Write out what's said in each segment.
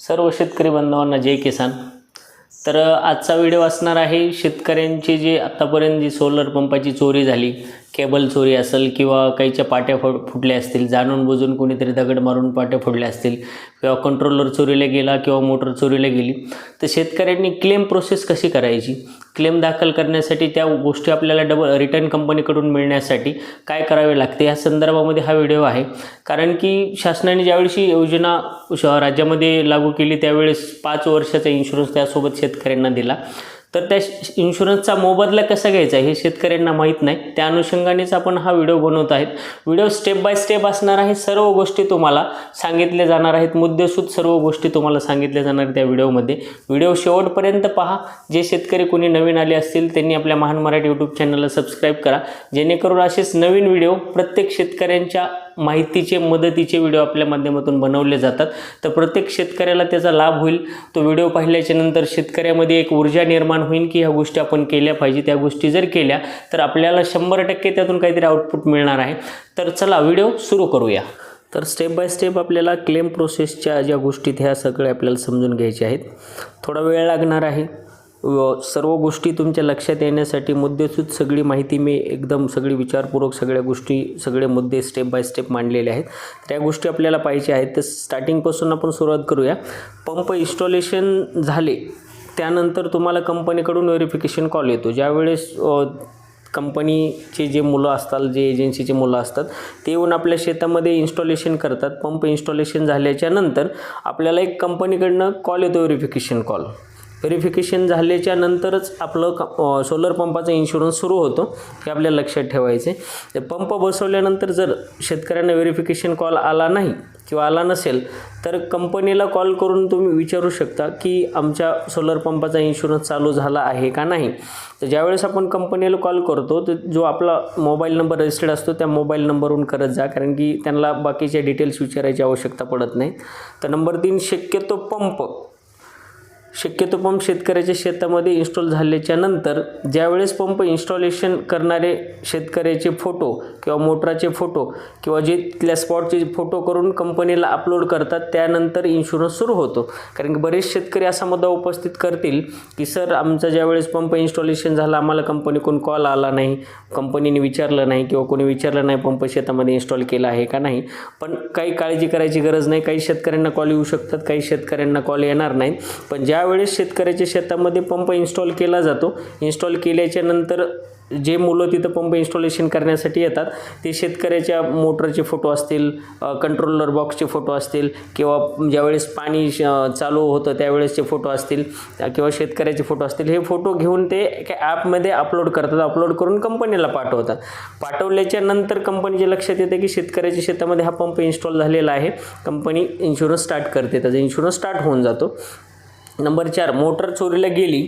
सर्व शेतकरी बांधवांना जय किसान. तर आजचा व्हिडिओ असणार आहे शेतकऱ्यांची जी आत्तापर्यंत जी सोलर पंपाची चोरी झाली केबल चोरी असेल किंवा काहीच्या पाट्या फु फुटल्या असतील जाणून बुजून कोणीतरी दगड मारून पाट्या फुटल्या असतील किंवा कंट्रोलर चोरीला गेला किंवा मोटर चोरीला गेली तर शेतकऱ्यांनी क्लेम प्रोसेस कशी करायची? क्लेम दाखल करण्यासाठी त्या गोष्टी आपल्याला डबल रिटर्न कंपनीकडून मिळण्यासाठी काय करावे लागते? या संदर्भामध्ये हा व्हिडिओ आहे. कारण की शासनाने ज्यावेळेस योजना श राज्यामध्ये लागू केली त्यावेळेस पाच वर्षाचा इन्शुरन्स त्यासोबत शेतकऱ्यांना दिला. तर त्या श- इन्शुरन्सचा मोबदला कसा घ्यायचा हे शेतकऱ्यांना माहीत नाही. त्या अनुषंगानेच आपण हा व्हिडिओ बनवत आहेत. व्हिडिओ स्टेप बाय स्टेप असणार आहे सर्व गोष्टी तुम्हाला सांगितल्या जाणार आहेत. मुद्देसूद सर्व गोष्टी तुम्हाला सांगितल्या जाणार आहेत त्या व्हिडिओमध्ये व्हिडिओ शेवटपर्यंत पहा. जे शेतकरी कोणी नवीन आले असतील त्यांनी आपल्या महान मराठी यूट्यूब चॅनलला सबस्क्राईब करा. जेणेकरून असेच नवीन व्हिडिओ प्रत्येक शेतकऱ्यांच्या माहितीचे मदतीचे व्हिडिओ आपल्या माध्यमातून बनवले जातात. तर प्रत्येक शेतकऱ्याला त्याचा लाभ होईल. तो व्हिडिओ पाहिल्याच्या नंतर शेतकऱ्यामध्ये एक ऊर्जा निर्माण होईल की ह्या गोष्टी आपण केल्या पाहिजे. त्या गोष्टी जर केल्या तर आपल्याला शंभर टक्के त्यातून काहीतरी आउटपुट मिळणार आहे. तर चला व्हिडिओ सुरू करूया. तर स्टेप बाय स्टेप आपल्याला क्लेम प्रोसेसच्या ज्या गोष्टी ह्या सगळ्या आपल्याला समजून घ्यायच्या आहेत. थोडा वेळ लागणार आहे. सर्व गोष्टी तुमच्या लक्षात येण्यासाठी मुद्देसूद सगळी माहिती मी एकदम सगळी विचारपूर्वक सगळ्या गोष्टी सगळे मुद्दे स्टेप बाय स्टेप मांडलेले आहेत. त्या गोष्टी आपल्याला पाहिजे आहेत. तर स्टार्टिंगपासून आपण सुरुवात करूया. पंप इन्स्टॉलेशन झाले त्यानंतर तुम्हाला कंपनीकडून व्हेरिफिकेशन कॉल येतो. ज्यावेळेस कंपनीचे जे मुलं असतात जे एजन्सीचे मुलं असतात ते येऊन आपल्या शेतामध्ये इन्स्टॉलेशन करतात. पंप इन्स्टॉलेशन झाल्याच्यानंतर आपल्याला एक कंपनीकडनं कॉल येतो व्हेरिफिकेशन कॉल व्हेरिफिकेशन झाल्याच्या नंतरच आपलं क सोलर पंपाचा इन्शुरन्स सुरू होतो हे आपल्या लक्षात ठेवायचे आहे पंप बसवल्यानंतर जर शेतकऱ्यांना व्हेरिफिकेशन कॉल आला नाही किंवा आला नसेल तर कंपनीला कॉल करून तुम्ही विचारू शकता की आमच्या सोलर पंपाचा इन्शुरन्स चालू झाला आहे का नाही. तर ज्यावेळेस आपण कंपनीला कॉल करतो तर जो आपला मोबाईल नंबर रजिस्टर्ड असतो त्या मोबाईल नंबरवरून करत जा कारण की त्यांना बाकीच्या डिटेल्स विचारायची आवश्यकता पडत नाही. तर नंबर तीन शक्यतो पंप शक्यतो पंप शेतकऱ्याच्या शेतामध्ये इन्स्टॉल झाल्याच्यानंतर ज्यावेळेस पंप इन्स्टॉलेशन करणारे शेतकऱ्याचे फोटो किंवा मोटराचे फोटो किंवा जे तिथल्या स्पॉटचे फोटो करून कंपनीला अपलोड करतात त्यानंतर इन्शुरन्स सुरू होतो. कारण की बरेच शेतकरी असा मुद्दा उपस्थित करतील की सर आमचा ज्यावेळेस पंप इन्स्टॉलेशन झालं आम्हाला कंपनीकडून कॉल आला नाही. कंपनीने विचारलं नाही किंवा कोणी विचारलं नाही पंप शेतामध्ये इन्स्टॉल केला आहे का नाही. पण काही काळजी करायची गरज नाही. काही शेतकऱ्यांना कॉल येऊ शकतात काही शेतकऱ्यांना कॉल येणार नाही पण ज्या ज्यावेळेस शेतकऱ्याच्या शेतामध्ये पंप इन्स्टॉल केला जातो इन्स्टॉल केल्याच्यानंतर जे मुलं तिथं पंप इन्स्टॉलेशन करण्यासाठी येतात ते शेतकऱ्याच्या मोटरचे फोटो असतील कंट्रोलर बॉक्सचे फोटो असतील किंवा ज्यावेळेस पाणी श- चालू होतं त्यावेळेसचे फोटो असतील किंवा शेतकऱ्याचे फोटो असतील हे फोटो घेऊन ते एका ॲपमध्ये अपलोड करतात अपलोड करून कंपनीला पाठवतात. पाठवल्याच्या नंतर कंपनीच्या लक्षात येतं की शेतकऱ्याच्या शेतामध्ये हा पंप इन्स्टॉल झालेला आहे. कंपनी इन्शुरन्स स्टार्ट करते. त्याचा इन्शुरन्स स्टार्ट होऊन जातो. नंबर चार मोटर चोरीला गेली.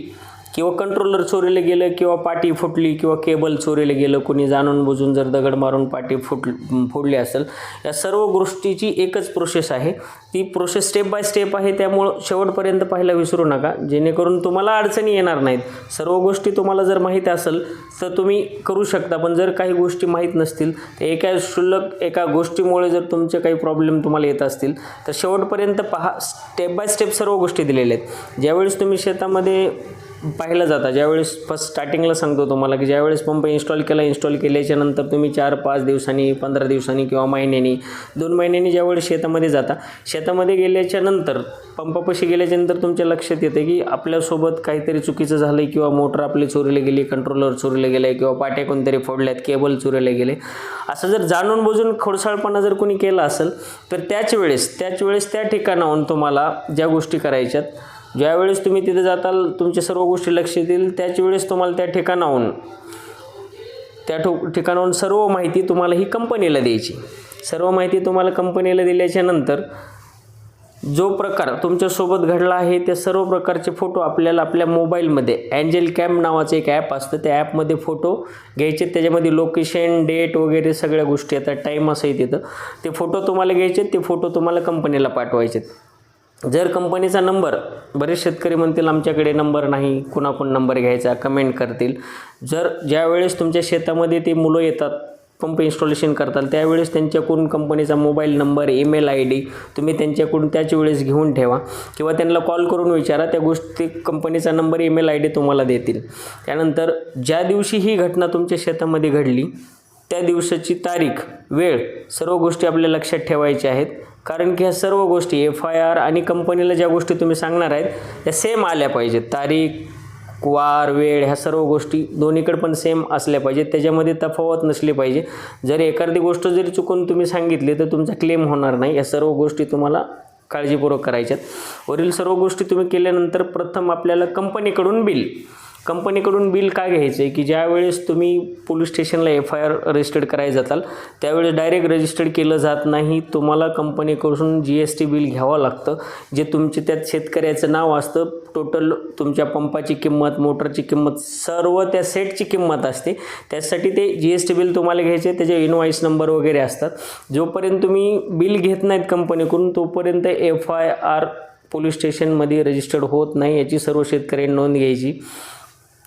किंवा कंट्रोलर चोरीला गेलं किंवा पाटी फुटली किंवा केबल चोरीला गेलं कोणी जाणून बुजून जर दगड मारून पाटी फुट फोडली असेल या सर्व गोष्टीची एकच प्रोसेस आहे. ती प्रोसेस स्टेप बाय स्टेप आहे त्यामुळं शेवटपर्यंत पाहायला विसरू नका. जेणेकरून तुम्हाला अडचणी येणार नाहीत. सर्व गोष्टी तुम्हाला जर माहीत असेल तर तुम्ही करू शकता. पण जर काही गोष्टी माहीत नसतील तर एका शुल्लक एका गोष्टीमुळे जर तुमचे काही प्रॉब्लेम तुम्हाला येत असतील तर शेवटपर्यंत पहा. स्टेप बाय स्टेप सर्व गोष्टी दिलेल्या आहेत. ज्यावेळेस तुम्ही शेतामध्ये पाहिलं जातं. ज्यावेळेस फर्स्ट स्टार्टिंगला सांगतो तुम्हाला की ज्यावेळेस पंप इन्स्टॉल केला इन्स्टॉल केल्याच्यानंतर तुम्ही चार पाच दिवसांनी पंधरा दिवसांनी किंवा महिन्यानी दोन महिन्यांनी ज्यावेळेस शेतामध्ये जाता शेतामध्ये गेल्याच्यानंतर पंपापाशी गेल्याच्यानंतर तुमच्या लक्षात येते की आपल्यासोबत काहीतरी चुकीचं झालं आहे किंवा मोटर आपली चोरीला गेली कंट्रोलर चोरीला गेलं आहे किंवा पाट्या कोणतरी फोडल्यात केबल चोरीला गेले. असं जर जाणून बुजून खोडसाळपणा जर कोणी केला असेल तर त्याच वेळेस त्याच वेळेस त्या ठिकाणाहून तुम्हाला ज्या गोष्टी करायच्यात ज्यावेळेस तुम्ही तिथे जाताल तुमच्या सर्व गोष्टी लक्ष देईल त्याच वेळेस तुम्हाला त्या ठिकाणाहून त्या ठो ठिकाणाहून सर्व माहिती तुम्हाला ही कंपनीला द्यायची. सर्व माहिती तुम्हाला कंपनीला दिल्याच्या नंतर जो प्रकार तुमच्यासोबत घडला आहे त्या सर्व प्रकारचे फोटो आपल्याला आपल्या मोबाईलमध्ये अँजेल कॅम्प नावाचं एक ॲप असतं त्या ॲपमध्ये फोटो घ्यायचे. त्याच्यामध्ये लोकेशन डेट वगैरे सगळ्या गोष्टी येतात टाईम असं तिथं ते फोटो तुम्हाला घ्यायचे ते फोटो तुम्हाला कंपनीला पाठवायचे जर कंपनीचा नंबर बरेच शेतकरी म्हणतील आमच्याकडे नंबर नाही कुणाकुण नंबर घ्यायचा कमेंट करतील. जर ज्यावेळेस तुमच्या शेतामध्ये ते मुलं येतात पंप इन्स्टॉलेशन करताल त्यावेळेस त्यांच्याकडून कंपनीचा mobile number email I D तुम्ही त्यांच्याकडून त्याच वेळेस घेऊन ठेवा किंवा त्यांना कॉल करून विचारा त्या गोष्टी कंपनीचा नंबर ईमेल आय डी तुम्हाला देतील. त्यानंतर ज्या दिवशी ही घटना तुमच्या शेतामध्ये घडली त्या दिवसाची तारीख वेळ सर्व गोष्टी आपल्या लक्षात ठेवायच्या आहेत. कारण की ह्या सर्व गोष्टी एफ आय आर आणि कंपनीला ज्या गोष्टी तुम्ही सांगणार आहेत त्या सेम आल्या पाहिजेत. तारीख वार वेळ ह्या सर्व गोष्टी दोन्हीकडे पण सेम असल्या पाहिजेत. त्याच्यामध्ये तफावत नसली पाहिजे. जर एखादी गोष्ट जरी चुकून तुम्ही सांगितली तर तुमचा क्लेम होणार नाही. या सर्व गोष्टी तुम्हाला काळजीपूर्वक करायच्यात. वरील सर्व गोष्टी तुम्ही केल्यानंतर प्रथम आपल्याला कंपनीकडून बिल कंपनीकडून बिल का घ्यायचं? आहे की ज्यावेळेस तुम्ही पोलीस स्टेशनला एफ आय आर रजिस्टर्ड करायला जाताल त्यावेळेस डायरेक्ट रजिस्टर्ड केलं जात नाही. तुम्हाला कंपनीकडून जी एस टी बिल घ्यावं लागतं जे तुमचे त्यात शेतकऱ्याचं नाव असतं. टोटल तुमच्या पंपाची किंमत मोटरची किंमत सर्व त्या सेटची किंमत असते. त्यासाठी ते जी एस टी बिल तुम्हाला घ्यायचे त्याचे इनवाईस नंबर वगैरे असतात. जोपर्यंत तुम्ही बिल घेत नाहीत कंपनीकडून तोपर्यंत एफ आय आर पोलीस स्टेशनमध्ये रजिस्टर्ड होत नाही याची सर्व शेतकऱ्यांनी नोंद घ्यायची.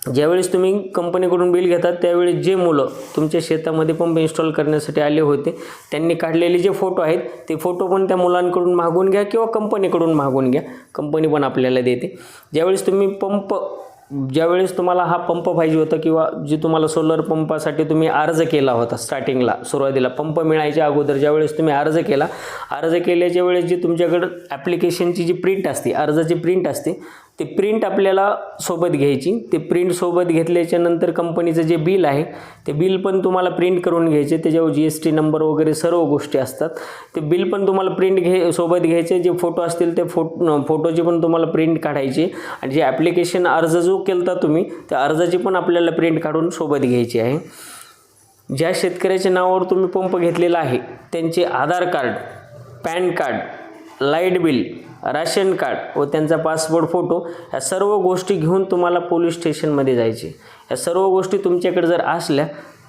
ज्यावेळेस तुम्ही कंपनीकडून बिल घेतात त्यावेळेस जे मुलं तुमच्या शेतामध्ये पंप इन्स्टॉल करण्यासाठी आले होते त्यांनी काढलेले जे फोटो आहेत ते फोटो पण त्या मुलांकडून मागून घ्या किंवा कंपनीकडून मागून घ्या. कंपनी पण आपल्याला देते. ज्यावेळेस तुम्ही पंप ज्यावेळेस तुम्हाला हा पंप पाहिजे होता किंवा जे तुम्हाला सोलर पंपासाठी तुम्ही अर्ज केला होता स्टार्टिंगला सुरुवातीला पंप मिळायच्या अगोदर ज्यावेळेस तुम्ही अर्ज केला अर्ज केल्याच्या वेळेस जी तुमच्याकडं ॲप्लिकेशनची जी प्रिंट असते अर्जाची प्रिंट असते ते प्रिंट आपल्याला सोबत घ्यायची. ते प्रिंट सोबत घेतल्याच्या नंतर कंपनीचं जे बिल आहे ते बिल पण तुम्हाला प्रिंट करून घ्यायचे. त्याच्यावर जी एस टी नंबर वगैरे सर्व गोष्टी असतात. ते बिल पण तुम्हाला प्रिंट घे सोबत घ्यायचे. जे फोटो असतील ते फोटो फोटोचे पण तुम्हाला प्रिंट काढायचे. आणि जे ॲप्लिकेशन अर्ज जो केला तुम्ही त्या अर्जाची पण आपल्याला प्रिंट काढून सोबत घ्यायची आहे. ज्या शेतकऱ्याच्या नावावर तुम्ही पंप घेतलेला आहे त्यांचे Aadhaar card PAN card light bill ration card व त्यांचा पासपोर्ट फोटो ह्या सर्व गोष्टी घेऊन तुम्हाला पोलीस स्टेशनमध्ये जायचे. या सर्व गोष्टी तुमच्याकडे जर असल्या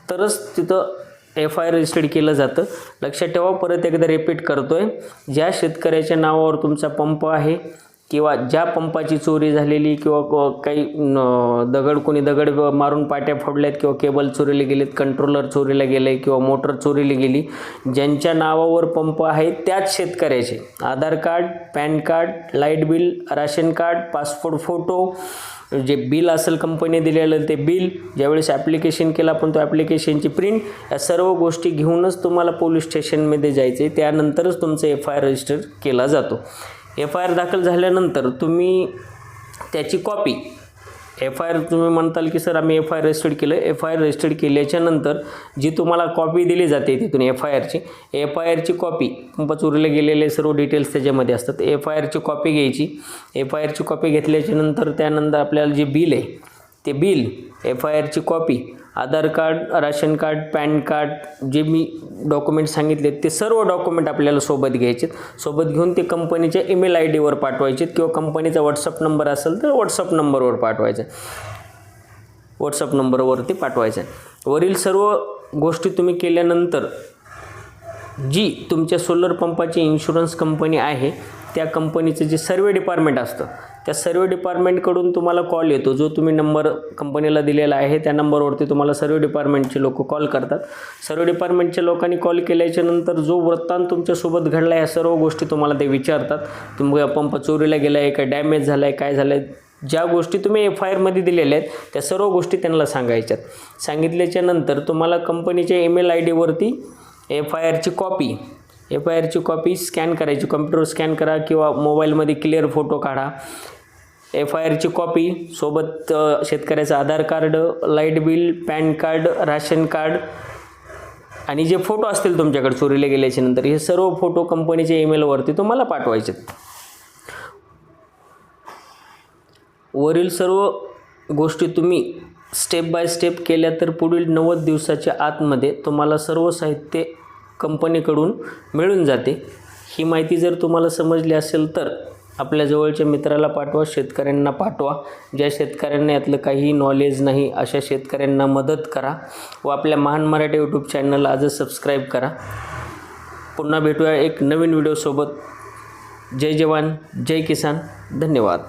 तरच तिथं एफ आय आर रजिस्टर्ड केलं जातं. लक्षात ठेवा परत एकदा रिपीट करतो आहे ज्या शेतकऱ्याच्या नावावर तुमचा पंप आहे किंवा ज्या पंपाची चोरी झालेली किंवा काही दगड कोणी दगड मारून पाट्या फोडल्यात किंवा केबल चोरीला गेलेत कंट्रोलर चोरीला गेले किंवा मोटर चोरीला गेली ज्यांच्या नावावर पंप आहे त्याच शेतकऱ्याचे. Aadhaar card PAN card light bill ration card passport photo जे बिल असेल कंपनी दिलेलं ते बिल ज्यावेळेस ॲप्लिकेशन केलं आपण तो ॲप्लिकेशनची प्रिंट या सर्व गोष्टी घेऊनच तुम्हाला पोलीस स्टेशनमध्ये जायचं आहे त्यानंतरच तुमचं एफ आय आर रजिस्टर केला जातो. एफ आय आर दाखल झाल्यानंतर तुम्ही त्याची कॉपी एफ आय आर तुम्ही म्हणताल की सर आम्ही एफ आय आर रजिस्टर्ड केलं. एफ आय आर रजिस्टर्ड केल्याच्यानंतर जी तुम्हाला कॉपी दिली जाते तिथून एफ आय आरची एफ आय आरची कॉपी पंप चोरीला गेलेले सर्व डिटेल्स त्याच्यामध्ये असतात. एफ आय आरची कॉपी घ्यायची. एफ आय आरची कॉपी घेतल्याच्यानंतर त्यानंतर आपल्याला जे बिल आहे ते bill F I Archi copy Aadhaar card ration card PAN card जे मी डॉक्युमेंट सांगितले ते सर्व डॉक्युमेंट आपल्याला सोबत घ्यायचे सोबत घेऊन ते कंपनीच्या ईमेल आय डीवर पाठवायचे किंवा कंपनीचा व्हॉट्सअप नंबर असेल तर व्हॉट्सअप नंबरवर पाठवायचं. व्हॉट्सअप नंबरवरती पाठवायचं. वरील सर्व गोष्टी तुम्ही केल्यानंतर जी तुमच्या सोलर पंपाची इन्शुरन्स कंपनी आहे त्या कंपनीचं जे सर्वे डिपार्टमेंट असतं त्या सर्व डिपार्टमेंटकडून तुम्हाला कॉल येतो. जो तुम्ही नंबर कंपनीला दिलेला आहे त्या नंबरवरती तुम्हाला सर्व डिपार्टमेंटचे लोक कॉल करतात. सर्व डिपार्टमेंटच्या लोकांनी कॉल केल्याच्यानंतर जो वृत्तांत तुमच्यासोबत घडला या सर्व गोष्टी तुम्हाला ते विचारतात. तुमचा पंप चोरीला गेला आहे का डॅमेज झाला आहे काय झालं आहे ज्या गोष्टी तुम्ही एफ आय आरमध्ये दिलेल्या आहेत त्या सर्व गोष्टी त्यांना सांगायच्यात. सांगितल्याच्या नंतर तुम्हाला कंपनीच्या ईमेल आय डीवरती एफ आय आरची कॉपी एफ आय आरची कॉपी स्कॅन करायची कम्प्युटर स्कॅन करा किंवा मोबाईलमध्ये क्लिअर फोटो काढा. एफ आय आरची कॉपी सोबत शेतकऱ्याचं Aadhaar card light bill PAN card ration card आणि जे फोटो असतील तुमच्याकडे चोरीला गेल्याच्यानंतर हे सर्व फोटो कंपनीच्या ईमेलवरती तुम्हाला पाठवायचे वरील सर्व गोष्टी तुम्ही स्टेप बाय स्टेप केल्या तर पुढील नव्वद दिवसाच्या आतमध्ये तुम्हाला सर्व साहित्य कंपनीकडून मिळून जाते. ही माहिती जर तुम्हाला समजली असेल तर आपल्या जवळच्या मित्राला पाठवा शेतकऱ्यांना पाठवा. ज्या शेतकऱ्यांना यातलं काही नॉलेज नाही अशा शेतकऱ्यांना मदत करा व आपल्या महान मराठी यूट्यूब चॅनलला आजच सबस्क्राईब करा. पुन्हा भेटूया एक नवीन व्हिडिओसोबत जय जवान जय किसान. धन्यवाद.